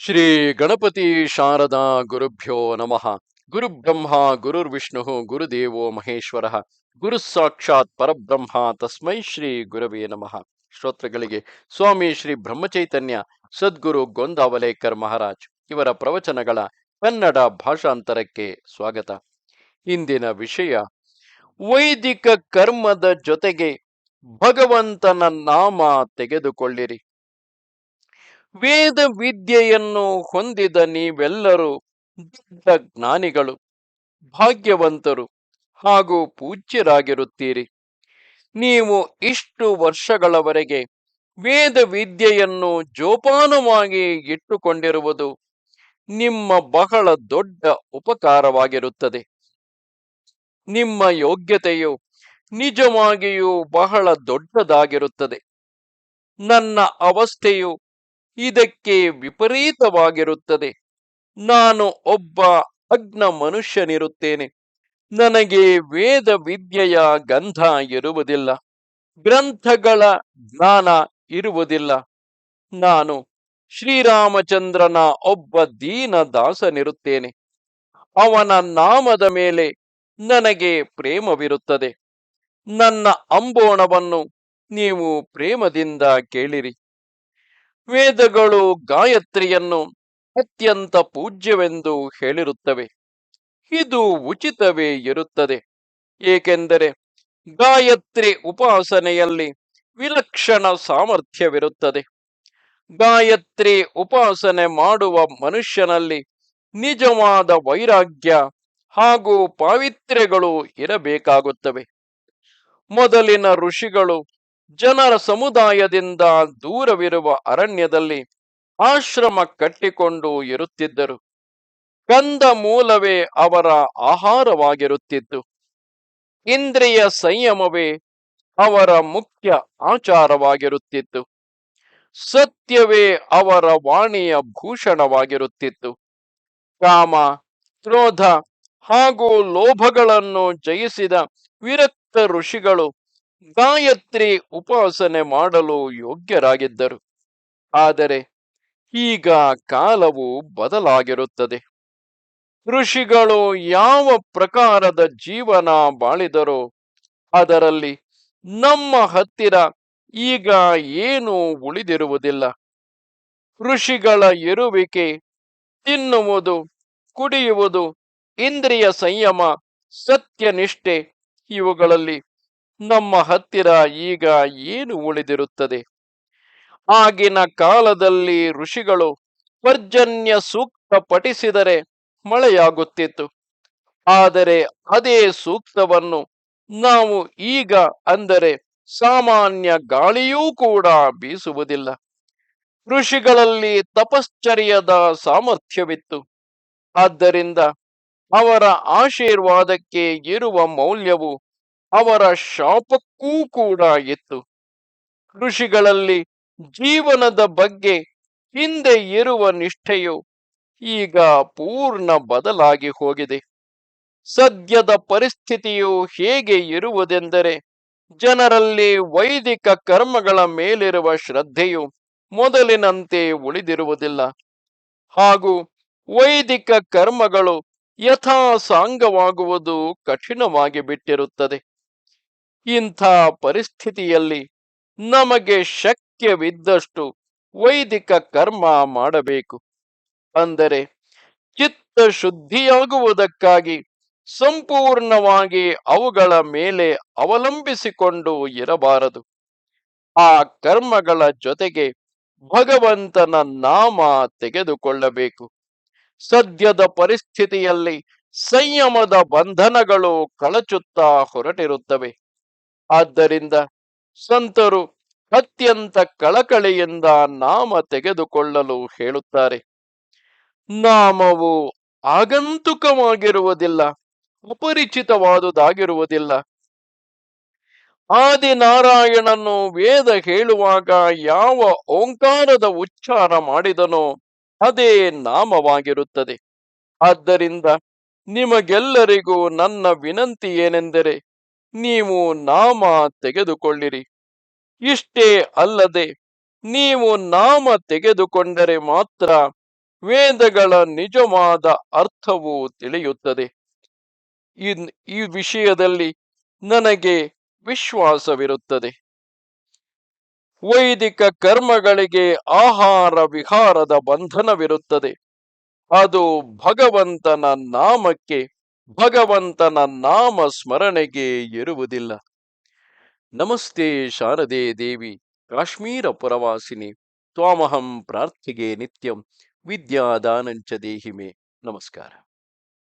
ಶ್ರೀ ಗಣಪತಿ ಶಾರದಾ ಗುರುಭ್ಯೋ ನಮಃ. ಗುರುಬ್ರಹ್ಮ ಗುರುರ್ವಿಷ್ಣು ಗುರುದೇವೋ ಮಹೇಶ್ವರ, ಗುರು ಸಾಕ್ಷಾತ್ ಪರಬ್ರಹ್ಮ ತಸ್ಮೈ ಶ್ರೀ ಗುರವೇ ನಮಃ. ಶ್ರೋತೃಗಳಿಗೆ ಸ್ವಾಮಿ ಶ್ರೀ ಬ್ರಹ್ಮಚೈತನ್ಯ ಸದ್ಗುರು ಗೊಂದಾವಲೇಕರ್ ಮಹಾರಾಜ್ ಇವರ ಪ್ರವಚನಗಳ ಕನ್ನಡ ಭಾಷಾಂತರಕ್ಕೆ ಸ್ವಾಗತ. ಇಂದಿನ ವಿಷಯ, ವೈದಿಕ ಕರ್ಮದ ಜೊತೆಗೆ ಭಗವಂತನ ನಾಮ ತೆಗೆದುಕೊಳ್ಳಿರಿ. ವೇದ ವಿದ್ಯೆಯನ್ನು ಹೊಂದಿದ ನೀವೆಲ್ಲರೂ ದೊಡ್ಡ ಜ್ಞಾನಿಗಳು, ಭಾಗ್ಯವಂತರು ಹಾಗೂ ಪೂಜ್ಯರಾಗಿರುತ್ತೀರಿ. ನೀವು ಇಷ್ಟು ವರ್ಷಗಳವರೆಗೆ ವೇದ ವಿದ್ಯೆಯನ್ನು ಜೋಪಾನವಾಗಿ ಇಟ್ಟುಕೊಂಡಿರುವುದು ನಿಮ್ಮ ಬಹಳ ದೊಡ್ಡ ಉಪಕಾರವಾಗಿರುತ್ತದೆ. ನಿಮ್ಮ ಯೋಗ್ಯತೆಯು ನಿಜವಾಗಿಯೂ ಬಹಳ ದೊಡ್ಡದಾಗಿರುತ್ತದೆ. ನನ್ನ ಅವಸ್ಥೆಯು ಇದಕ್ಕೆ ವಿಪರೀತವಾಗಿರುತ್ತದೆ. ನಾನು ಒಬ್ಬ ಅಗ್ನ ಮನುಷ್ಯನಿರುತ್ತೇನೆ. ನನಗೆ ವೇದ ವಿದ್ಯೆಯ ಗಂಧ ಇರುವುದಿಲ್ಲ. ಗ್ರಂಥಗಳ ಜ್ಞಾನ ಇರುವುದಿಲ್ಲ. ನಾನು ಶ್ರೀರಾಮಚಂದ್ರನ ಒಬ್ಬ ದೀನ ದಾಸನಿರುತ್ತೇನೆ. ಅವನ ನಾಮದ ಮೇಲೆ ನನಗೆ ಪ್ರೇಮವಿರುತ್ತದೆ. ನನ್ನ ಅಂಬೋಣವನ್ನು ನೀವು ಪ್ರೇಮದಿಂದ ಕೇಳಿರಿ. ವೇದಗಳು ಗಾಯತ್ರಿಯನ್ನು ಅತ್ಯಂತ ಪೂಜ್ಯವೆಂದು ಹೇಳಿರುತ್ತವೆ. ಇದು ಉಚಿತವೇ ಇರುತ್ತದೆ. ಏಕೆಂದರೆ ಗಾಯತ್ರಿ ಉಪಾಸನೆಯಲ್ಲಿ ವಿಲಕ್ಷಣ ಸಾಮರ್ಥ್ಯವಿರುತ್ತದೆ. ಗಾಯತ್ರಿ ಉಪಾಸನೆ ಮಾಡುವ ಮನುಷ್ಯನಲ್ಲಿ ನಿಜವಾದ ವೈರಾಗ್ಯ ಹಾಗೂ ಪಾವಿತ್ರ್ಯಗಳು ಇರಬೇಕಾಗುತ್ತವೆ. ಮೊದಲಿನ ಋಷಿಗಳು ಜನರ ಸಮುದಾಯದಿಂದ ದೂರವಿರುವ ಅರಣ್ಯದಲ್ಲಿ ಆಶ್ರಮ ಕಟ್ಟಿಕೊಂಡು ಇರುತ್ತಿದ್ದರು. ಕಂದ ಮೂಲವೇ ಅವರ ಆಹಾರವಾಗಿರುತ್ತಿತ್ತು. ಇಂದ್ರಿಯ ಸಂಯಮವೇ ಅವರ ಮುಖ್ಯ ಆಚಾರವಾಗಿರುತ್ತಿತ್ತು. ಸತ್ಯವೇ ಅವರ ವಾಣಿಯ ಭೂಷಣವಾಗಿರುತ್ತಿತ್ತು. ಕಾಮ, ಕ್ರೋಧ ಹಾಗೂ ಲೋಭಗಳನ್ನು ಜಯಿಸಿದ ವಿರಕ್ತ ಋಷಿಗಳು ಗಾಯತ್ರಿ ಉಪಾಸನೆ ಮಾಡಲು ಯೋಗ್ಯರಾಗಿದ್ದರು. ಆದರೆ ಈಗ ಕಾಲವು ಬದಲಾಗಿರುತ್ತದೆ. ಋಷಿಗಳು ಯಾವ ಪ್ರಕಾರದ ಜೀವನ ಬಾಳಿದರೋ ಅದರಲ್ಲಿ ನಮ್ಮ ಹತ್ತಿರ ಈಗ ಏನು ಉಳಿದಿರುವುದಿಲ್ಲ. ಋಷಿಗಳ ಇರುವಿಕೆ ತಿನ್ನುವುದು, ಕುಡಿಯುವುದು, ಇಂದ್ರಿಯ ಸಂಯಮ, ಸತ್ಯನಿಷ್ಠೆ ಇವುಗಳಲ್ಲಿ ನಮ್ಮ ಹತ್ತಿರ ಈಗ ಏನು ಉಳಿದಿರುತ್ತದೆ? ಆಗಿನ ಕಾಲದಲ್ಲಿ ಋಷಿಗಳು ಪರ್ಜನ್ಯ ಸೂಕ್ತ ಪಠಿಸಿದರೆ ಮಳೆಯಾಗುತ್ತಿತ್ತು. ಆದರೆ ಅದೇ ಸೂಕ್ತವನ್ನು ನಾವು ಈಗ ಅಂದರೆ ಸಾಮಾನ್ಯ ಗಾಳಿಯೂ ಕೂಡ ಬೀಸುವುದಿಲ್ಲ. ಋಷಿಗಳಲ್ಲಿ ತಪಶ್ಚರ್ಯದ ಸಾಮರ್ಥ್ಯವಿತ್ತು. ಆದ್ದರಿಂದ ಅವರ ಆಶೀರ್ವಾದಕ್ಕೆ ಇರುವ ಮೌಲ್ಯವು ಅವರ ಶಾಪಕ್ಕೂ ಕೂಡ ಇತ್ತು ಋಷಿಗಳಲ್ಲಿ ಜೀವನದ ಬಗ್ಗೆ ಹಿಂದೆ ಇರುವ ನಿಷ್ಠೆಯು ಈಗ ಪೂರ್ಣ ಬದಲಾಗಿ ಹೋಗಿದೆ. ಸದ್ಯದ ಪರಿಸ್ಥಿತಿಯು ಹೇಗೆ ಇರುವುದೆಂದರೆ ಜನರಲ್ಲಿ ವೈದಿಕ ಕರ್ಮಗಳ ಮೇಲಿರುವ ಶ್ರದ್ಧೆಯು ಮೊದಲಿನಂತೆ ಉಳಿದಿರುವುದಿಲ್ಲ. ಹಾಗೂ ವೈದಿಕ ಕರ್ಮಗಳು ಯಥಾ ಸಾಂಗವಾಗುವುದು ಕಠಿಣವಾಗಿ ಬಿಟ್ಟಿರುತ್ತದೆ. ಇಂಥ ಪರಿಸ್ಥಿತಿಯಲ್ಲಿ ನಮಗೆ ಶಕ್ಯವಿದ್ದಷ್ಟು ವೈದಿಕ ಕರ್ಮ ಮಾಡಬೇಕು. ಅಂದರೆ ಚಿತ್ತ ಶುದ್ಧಿಯಾಗುವುದಕ್ಕಾಗಿ ಸಂಪೂರ್ಣವಾಗಿ ಅವುಗಳ ಮೇಲೆ ಅವಲಂಬಿಸಿಕೊಂಡು ಇರಬಾರದು. ಆ ಕರ್ಮಗಳ ಜೊತೆಗೆ ಭಗವಂತನ ನಾಮ ತೆಗೆದುಕೊಳ್ಳಬೇಕು. ಸದ್ಯದ ಪರಿಸ್ಥಿತಿಯಲ್ಲಿ ಸಂಯಮದ ಬಂಧನಗಳು ಕಳಚುತ್ತಾ ಹೊರಟಿರುತ್ತವೆ. ಆದ್ದರಿಂದ ಸಂತರು ಅತ್ಯಂತ ಕಳಕಳಿಯಿಂದ ನಾಮ ತೆಗೆದುಕೊಳ್ಳಲು ಹೇಳುತ್ತಾರೆ. ನಾಮವು ಆಗಂತುಕವಾಗಿರುವುದಿಲ್ಲ, ಅಪರಿಚಿತವಾದುದಾಗಿರುವುದಿಲ್ಲ. ಆದಿನಾರಾಯಣನು ವೇದ ಹೇಳುವಾಗ ಯಾವ ಓಂಕಾರದ ಉಚ್ಚಾರ ಮಾಡಿದನೋ ಅದೇ ನಾಮವಾಗಿರುತ್ತದೆ. ಆದ್ದರಿಂದ ನಿಮಗೆಲ್ಲರಿಗೂ ನನ್ನ ವಿನಂತಿ ಏನೆಂದರೆ ನೀವು ನಾಮ ತೆಗೆದುಕೊಳ್ಳಿರಿ. ಇಷ್ಟೇ ಅಲ್ಲದೆ ನೀವು ನಾಮ ತೆಗೆದುಕೊಂಡರೆ ಮಾತ್ರ ವೇದಗಳ ನಿಜವಾದ ಅರ್ಥವು ತಿಳಿಯುತ್ತದೆ. ಈ ವಿಷಯದಲ್ಲಿ ನನಗೆ ವಿಶ್ವಾಸವಿರುತ್ತದೆ. ವೈದಿಕ ಕರ್ಮಗಳಿಗೆ ಆಹಾರ ವಿಹಾರದ ಬಂಧನವಿರುತ್ತದೆ. ಅದು ಭಗವಂತನ ನಾಮಕ್ಕೆ ಭಗವಂತನ ನಾಮ ಸ್ಮರಣೆಗೆ ಇರುವುದಿಲ್ಲ ನಮಸ್ತೆ ಶಾರದೆ ದೇವಿ, ಕಾಶ್ಮೀರ ಪುರವಾಸಿನಿ, ತ್ವಾಮಹಂ ಪ್ರಾರ್ಥಿಗೆ ನಿತ್ಯಂ, ವಿದ್ಯಾದಾನಂಚ ದೇಹಿಮೆ. ನಮಸ್ಕಾರ.